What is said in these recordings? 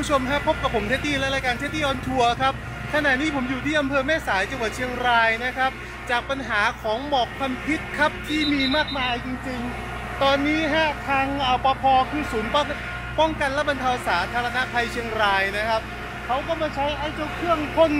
ผู้ชมครับพบกับผมเท็ดดี้และรายการเท็ดดี้ออนทัวร์ครับขณะนี้ผมอยู่ที่อำเภอแม่สายจังหวัดเชียงรายนะครับ จากปัญหาของหมอกควันพิษครับที่มีมากมายจริงๆ ตอนนี้ฮะทางอปพคือศูนย์ป้องกันและบรรเทาสาธารณภัยเชียงรายนะครับเขาก็มาใช้ไอ้เจ้าเครื่องพ่น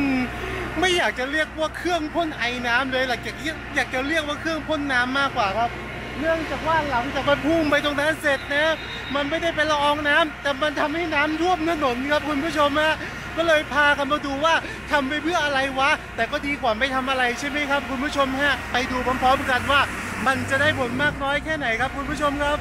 ไม่อยากจะเรียกว่าเครื่องพ่นไอน้ำเลยหลักอยากอยากจะเรียกว่าเครื่องพ่นน้ำมากกว่าครับ เนื่องจากว่าหลังจากมันพุ่งไปตรงนั้นเสร็จนะ มันไม่ได้เป็นละอองน้ำแต่มันทำให้น้ำท่วมถนนครับคุณผู้ชมฮะก็เลยพากันมาดูว่าทำไปเพื่ออะไรวะ แต่ก็ดีกว่าไม่ทำอะไรใช่ไหมครับ คุณผู้ชมฮะไปดูพร้อมๆกันว่า มันจะได้ผลมากน้อยแค่ไหนครับ คุณผู้ชมครับ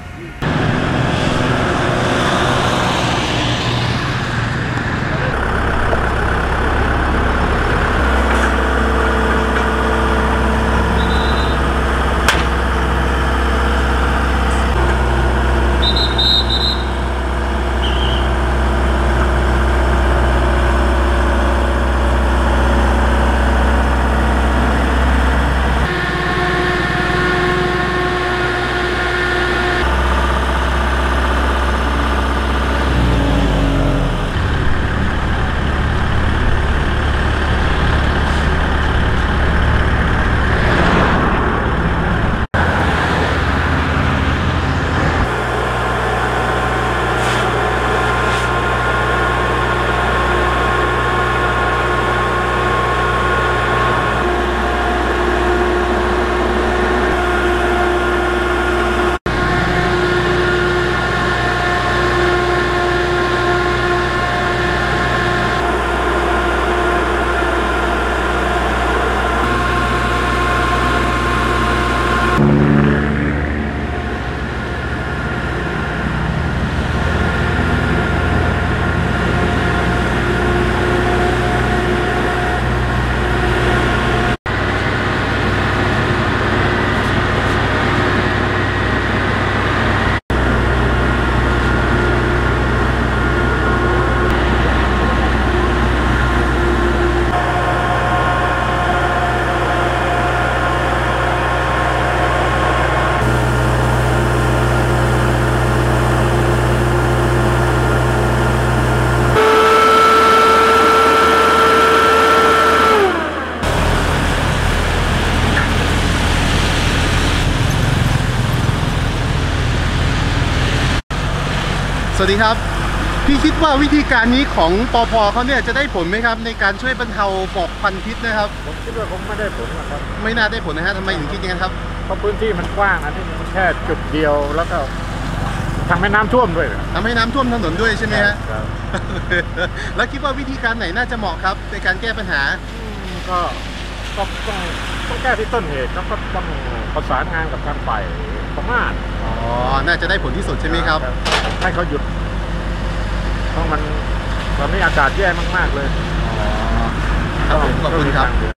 สวัสดีครับ พี่คิดว่าวิธีการนี้ของปอพเขาเนี่ยจะได้ผลไหมครับ ในการช่วยบรรเทาหมอกควันพิษนะครับ ผมคิดว่าคงไม่ได้ผลหรอกครับไม่น่าได้ผลนะฮะทำไมถึงคิดอย่างนั้นครับ เพราะพื้นที่มันกว้างอันนี้มันแค่จุดเดียวแล้วก็ทำให้น้ำท่วมด้วยทำให้น้ำท่วมถนนด้วยใช่ไหมฮะ ครับ แล้วคิดว่าวิธีการไหนน่าจะเหมาะครับ ในการแก้ปัญหาอื มก็ก็ต้องต้องแก้ที่ต้นเหตุแล้วก็ต้องประสานงานกับทางฝ่ายประมาทอ๋อ น่าจะได้ผลที่สุดใช่ไหมครับ ให้เขาหยุดเพราะมันตอนนี้อากาศแย่มาก ๆ เลยครับผมขอบคุณครับ